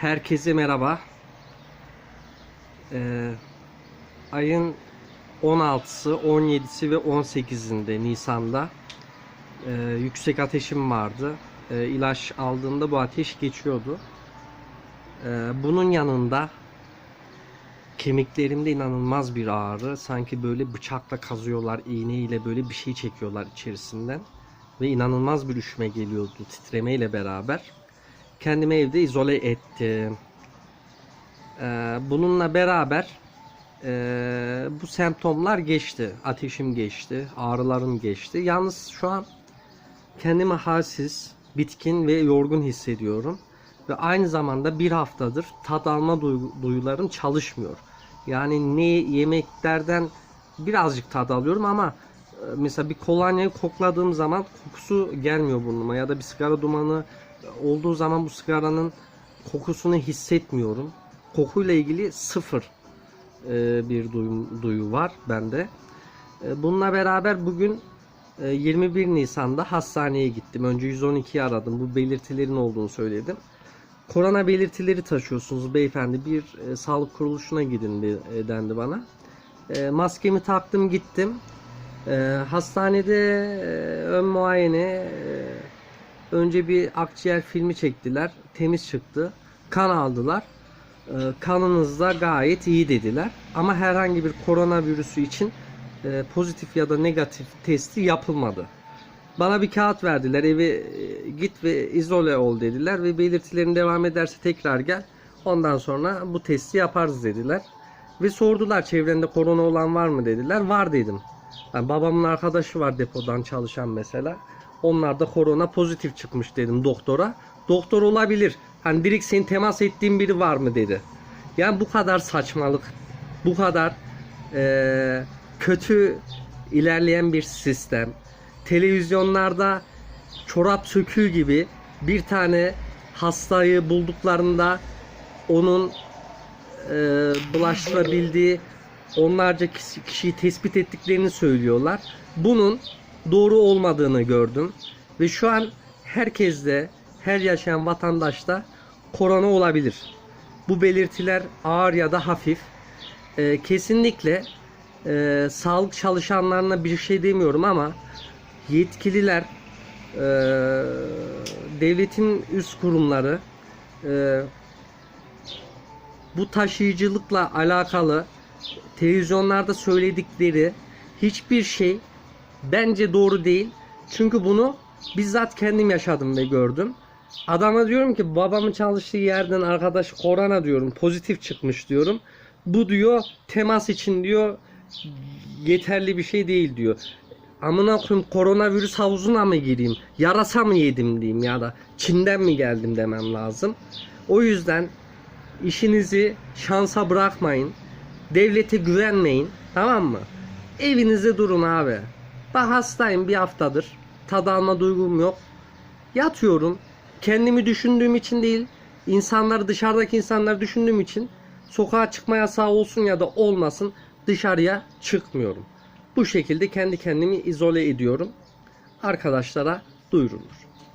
Herkese merhaba. Ee, ayın 16'sı, 17'si ve 18'inde Nisan'da e, yüksek ateşim vardı. E, ilaç aldığımda bu ateş geçiyordu. E, bunun yanında kemiklerimde inanılmaz bir ağrı. Sanki böyle bıçakla kazıyorlar, iğneyle böyle bir şey çekiyorlar içerisinden. Ve inanılmaz bir üşüme geliyordu titremeyle beraber. Kendimi evde izole ettim. Ee, bununla beraber e, bu semptomlar geçti. Ateşim geçti, ağrılarım geçti. Yalnız şu an kendimi halsiz, bitkin ve yorgun hissediyorum. Ve aynı zamanda bir haftadır tat alma duygu- duyularım çalışmıyor. Yani ne yemeklerden birazcık tad alıyorum ama e, mesela bir kolonyayı kokladığım zaman kokusu gelmiyor burnuma ya da bir sigara dumanı olduğu zaman bu sigaranın kokusunu hissetmiyorum. Kokuyla ilgili sıfır e, bir duyu, duyu var bende. E, Bununla beraber bugün e, 21 Nisan'da hastaneye gittim. Önce 112'yi aradım. Bu belirtilerin olduğunu söyledim. Korona belirtileri taşıyorsunuz beyefendi. Bir e, sağlık kuruluşuna gidin de- e, dendi bana. E, maskemi taktım gittim. E, hastanede e, ön muayene önce bir akciğer filmi çektiler. Temiz çıktı. Kan aldılar. E, kanınız da gayet iyi dediler. Ama herhangi bir koronavirüsü için e, pozitif ya da negatif testi yapılmadı. Bana bir kağıt verdiler. Eve git ve izole ol dediler ve belirtilerin devam ederse tekrar gel. Ondan sonra bu testi yaparız dediler. Ve sordular çevrende korona olan var mı dediler. Var dedim. Yani babamın arkadaşı var depodan çalışan mesela. Onlar da korona pozitif çıkmış dedim doktora. Doktor olabilir. Hani direkt senin temas ettiğin biri var mı dedi. Yani bu kadar saçmalık, bu kadar eee, kötü ilerleyen bir sistem. Televizyonlarda çorap söküğü gibi bir tane hastayı bulduklarında onun e, bulaştırabildiği onlarca kişi- kişiyi tespit ettiklerini söylüyorlar. Bunun doğru olmadığını gördüm. Ve şu an herkeste, her yaşayan vatandaşta korona olabilir. Bu belirtiler ağır ya da hafif. E, kesinlikle e, sağlık çalışanlarına bir şey demiyorum ama yetkililer, e, devletin üst kurumları e, bu taşıyıcılıkla alakalı televizyonlarda söyledikleri hiçbir şey bence doğru değil. Çünkü bunu bizzat kendim yaşadım ve gördüm. Adama diyorum ki babamın çalıştığı yerden arkadaş korona diyorum pozitif çıkmış diyorum. Bu diyor temas için diyor yeterli bir şey değil diyor. Amına koyayım koronavirüs havuzuna mı gireyim? Yarasa mı yedim diyeyim ya da Çin'den mi geldim demem lazım. O yüzden işinizi şansa bırakmayın. Devlete güvenmeyin. Tamam mı? Evinizde durun abi. Ben hastayım bir haftadır. Tad alma duygum yok. Yatıyorum. Kendimi düşündüğüm için değil, insanları dışarıdaki insanları düşündüğüm için sokağa çıkma yasağı olsun ya da olmasın dışarıya çıkmıyorum. Bu şekilde kendi kendimi izole ediyorum. Arkadaşlara duyurulur.